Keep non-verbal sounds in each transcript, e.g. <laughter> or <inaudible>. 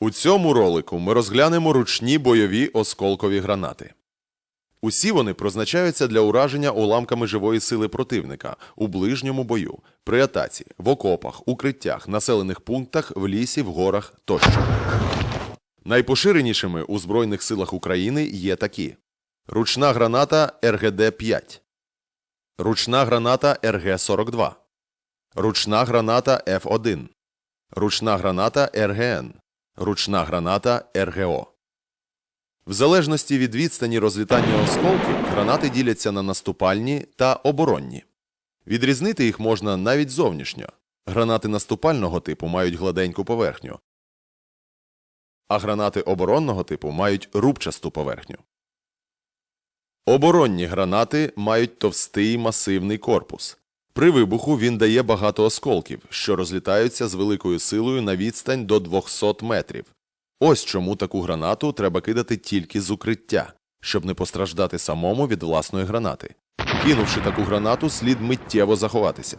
У цьому ролику ми розглянемо ручні бойові осколкові гранати. Усі вони призначаються для ураження уламками живої сили противника у ближньому бою, при атаці, в окопах, укриттях, населених пунктах, в лісі, в горах тощо. Найпоширенішими у Збройних силах України є такі: ручна граната РГД-5, ручна граната РГ-42, ручна граната Ф1, ручна граната РГН, ручна граната РГО. В залежності від відстані розлітання осколків, гранати діляться на наступальні та оборонні. Відрізнити їх можна навіть зовнішньо. Гранати наступального типу мають гладеньку поверхню, а гранати оборонного типу мають рубчасту поверхню. Оборонні гранати мають товстий масивний корпус. При вибуху він дає багато осколків, що розлітаються з великою силою на відстань до 200 метрів. Ось чому таку гранату треба кидати тільки з укриття, щоб не постраждати самому від власної гранати. Кинувши таку гранату, слід миттєво заховатися.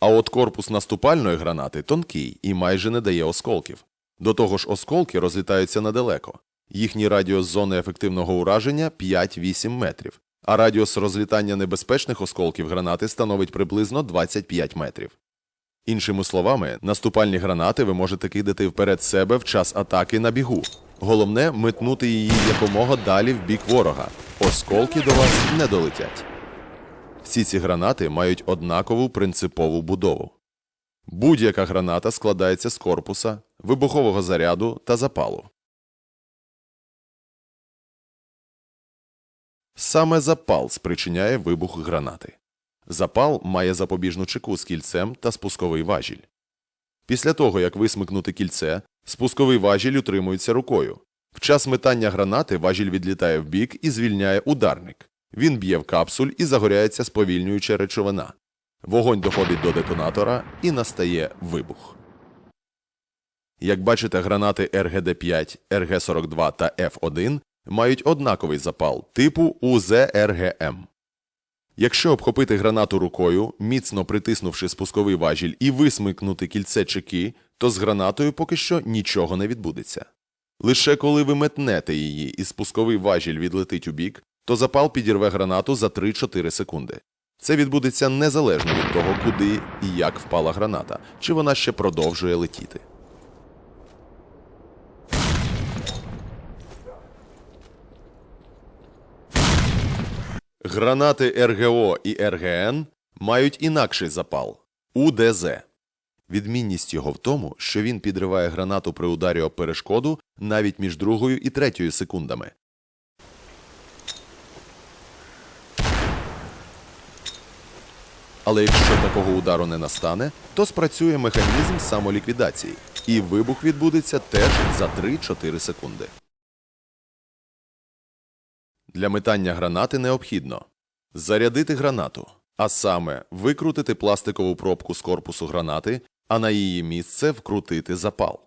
А от корпус наступальної гранати тонкий і майже не дає осколків. До того ж, осколки розлітаються недалеко. Їхній радіус зони ефективного ураження 5-8 метрів, а радіус розлітання небезпечних осколків гранати становить приблизно 25 метрів. Іншими словами, наступальні гранати ви можете кидати вперед себе в час атаки на бігу. Головне метнути її якомога далі в бік ворога. Осколки до вас не долетять. Всі ці гранати мають однакову принципову будову. Будь-яка граната складається з корпуса, вибухового заряду та запалу. Саме запал спричиняє вибух гранати. Запал має запобіжну чеку з кільцем та спусковий важіль. Після того, як висмикнути кільце, спусковий важіль утримується рукою. В час метання гранати важіль відлітає вбік і звільняє ударник. Він б'є в капсуль і загоряється сповільнююча речовина. Вогонь доходить до детонатора і настає вибух. Як бачите, гранати РГД-5, РГ-42 та Ф1 мають однаковий запал типу УЗРГМ. Якщо обхопити гранату рукою, міцно притиснувши спусковий важіль і висмикнути кільце чеки, то з гранатою поки що нічого не відбудеться. Лише коли ви метнете її і спусковий важіль відлетить у бік, то запал підірве гранату за 3-4 секунди. Це відбудеться незалежно від того, куди і як впала граната, чи вона ще продовжує летіти. Гранати РГО і РГН мають інакший запал УДЗ. Відмінність його в тому, що він підриває гранату при ударі об перешкоду навіть між другою і третьою секундами. Але якщо такого удару не настане, то спрацює механізм самоліквідації, і вибух відбудеться теж за 3-4 секунди. Для метання гранати необхідно зарядити гранату, а саме викрутити пластикову пробку з корпусу гранати, а на її місце вкрутити запал.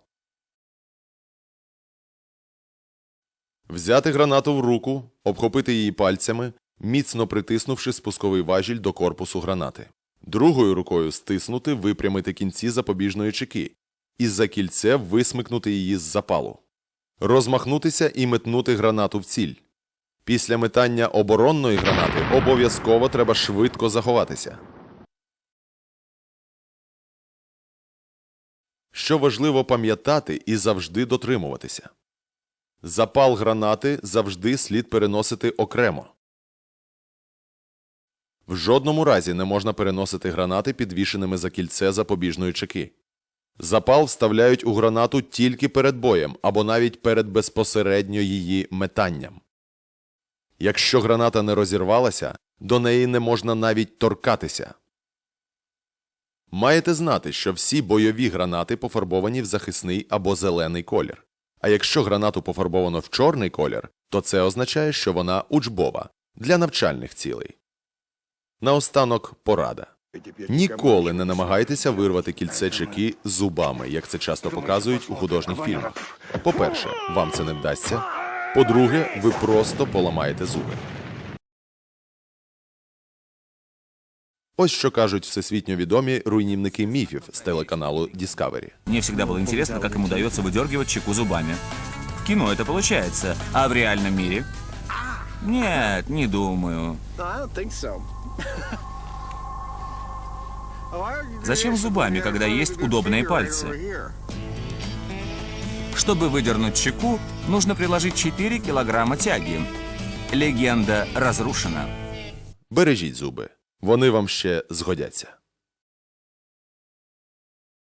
Взяти гранату в руку, обхопити її пальцями, міцно притиснувши спусковий важіль до корпусу гранати. Другою рукою стиснути, випрямити кінці запобіжної чеки і за кільце висмикнути її з запалу. Розмахнутися і метнути гранату в ціль. Після метання оборонної гранати обов'язково треба швидко заховатися. Що важливо пам'ятати і завжди дотримуватися. Запал гранати завжди слід переносити окремо. В жодному разі не можна переносити гранати підвішеними за кільце запобіжної чеки. Запал вставляють у гранату тільки перед боєм або навіть перед безпосередньо її метанням. Якщо граната не розірвалася, до неї не можна навіть торкатися. Маєте знати, що всі бойові гранати пофарбовані в захисний або зелений колір. А якщо гранату пофарбовано в чорний колір, то це означає, що вона учбова для навчальних цілей. Наостанок порада. Ніколи не намагайтеся вирвати кільце чеки зубами, як це часто показують у художніх фільмах. По-перше, вам це не вдасться. По-друге, ви просто поламаєте зуби. Ось що кажуть всесвітньо відомі руйнівники міфів з телеканалу Discovery. Мне всегда было интересно, как им удается выдергивать чеку зубами. В кино это получается, а в реальном мире? Нет, не думаю. No, <laughs> I don't think so. Зачем зубами, когда есть удобные пальцы? Чтобы выдернуть чеку, нужно приложить 4 килограмма тяги. Легенда разрушена. Бережіть зуби, вони вам ще згодяться.